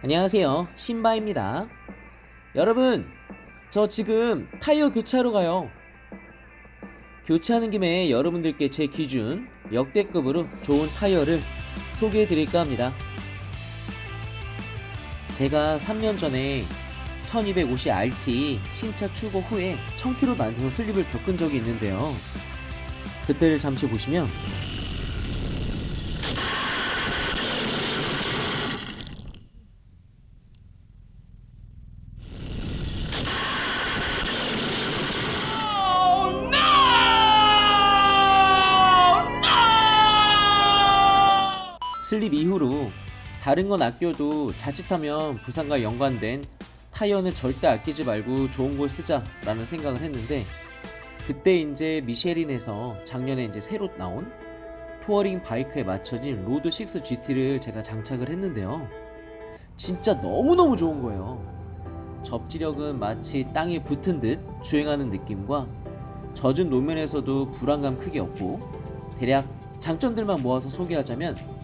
안녕하세요. 신바입니다. 여러분, 저 지금 타이어 교체하러 가요. 교체하는 김에 여러분들께 제 기준 역대급으로 좋은 타이어를 소개해 드릴까 합니다. 제가 3년 전에 1250RT 신차 출고 후에 1000km 낮은 슬립을 겪은 적이 있는데요. 그때를 잠시 보시면 슬립 이후로 다른 건 아껴도 자칫하면 부상과 연관된 타이어는 절대 아끼지 말고 좋은 걸 쓰자라는 생각을 했는데 그때 이제 미쉐린에서 작년에 이제 새로 나온 투어링 바이크에 맞춰진 로드 6 GT를 제가 장착을 했는데요. 진짜 너무너무 좋은 거예요. 접지력은 마치 땅에 붙은 듯 주행하는 느낌과 젖은 노면에서도 불안감 크게 없고 대략 장점들만 모아서 소개하자면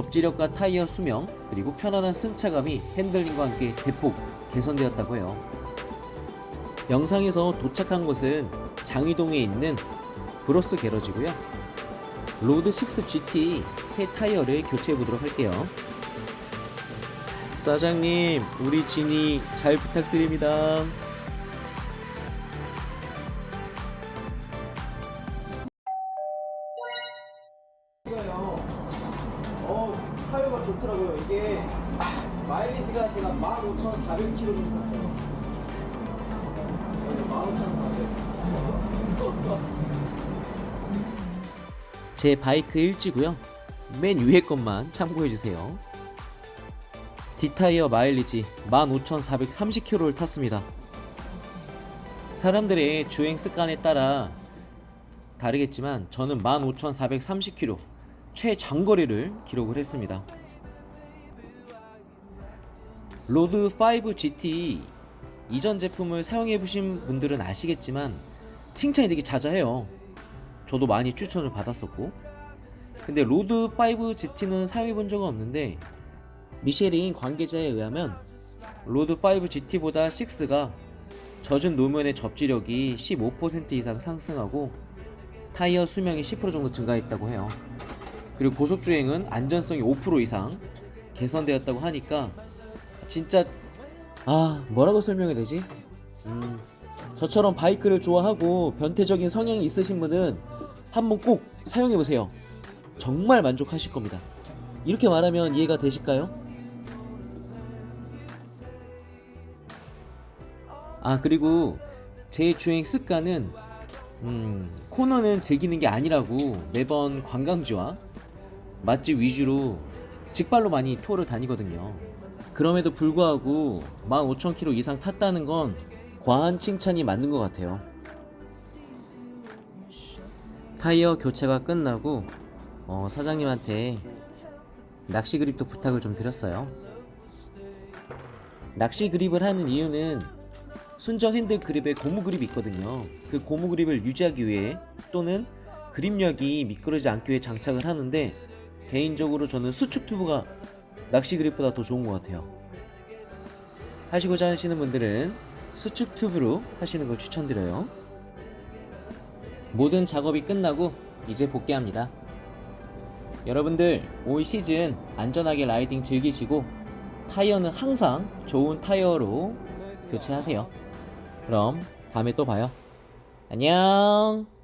접지력과 타이어 수명 그리고 편안한 승차감이 핸들링과 함께 대폭 개선되었다고 해요. 영상에서 도착한 곳은 장위동에 있는 브로스 게러지고요. 로드 6 GT 새 타이어를 교체해 보도록 할게요. 사장님, 우리 진이 잘 부탁드립니다. 어, 타이어가 좋더라고요. 이게 마일리지가 제가 15,400km 정도 탔어요. 15,400. 제 바이크 일지고요. 맨 위에 것만 참고해 주세요. D타이어 마일리지 15,430km를 탔습니다. 사람들의 주행 습관에 따라 다르겠지만 저는 15,430km 최장거리를 기록을 했습니다. 로드 5 GT 이전 제품을 사용해 보신 분들은 아시겠지만 칭찬이 되게 자자해요. 저도 많이 추천을 받았었고. 근데 로드 5 GT는 사용해 본 적은 없는데 미쉐린 관계자에 의하면 로드 5 GT보다 6가 젖은 노면의 접지력이 15% 이상 상승하고 타이어 수명이 10% 정도 증가했다고 해요. 그리고 고속 주행은 안전성이 5% 이상 개선되었다고 하니까 진짜 아 뭐라고 설명해야 되지? 음, 저처럼 바이크를 좋아하고 변태적인 성향이 있으신 분은 한번 꼭 사용해 보세요. 정말 만족하실 겁니다. 이렇게 말하면 이해가 되실까요? 아 그리고 제 주행 습관은 음, 코너는 즐기는 게 아니라고 매번 관광지와 맛집 위주로 직발로 많이 투어를 다니거든요. 그럼에도 불구하고 15,000km 이상 탔다는 건 과한 칭찬이 맞는 것 같아요. 타이어 교체가 끝나고 어, 사장님한테 낚시 그립도 부탁을 좀 드렸어요. 낚시 그립을 하는 이유는 순정 핸들 그립에 고무 그립이 있거든요. 그 고무 그립을 유지하기 위해 또는 그립력이 미끄러지지 않기 위해 장착을 하는데 개인적으로 저는 수축 튜브가 낚시 그립보다 더 좋은 것 같아요. 하시고자 하시는 분들은 수축 튜브로 하시는 걸 추천드려요. 모든 작업이 끝나고 이제 복귀합니다. 여러분들 올 시즌 안전하게 라이딩 즐기시고 타이어는 항상 좋은 타이어로 교체하세요. 그럼 다음에 또 봐요. 안녕.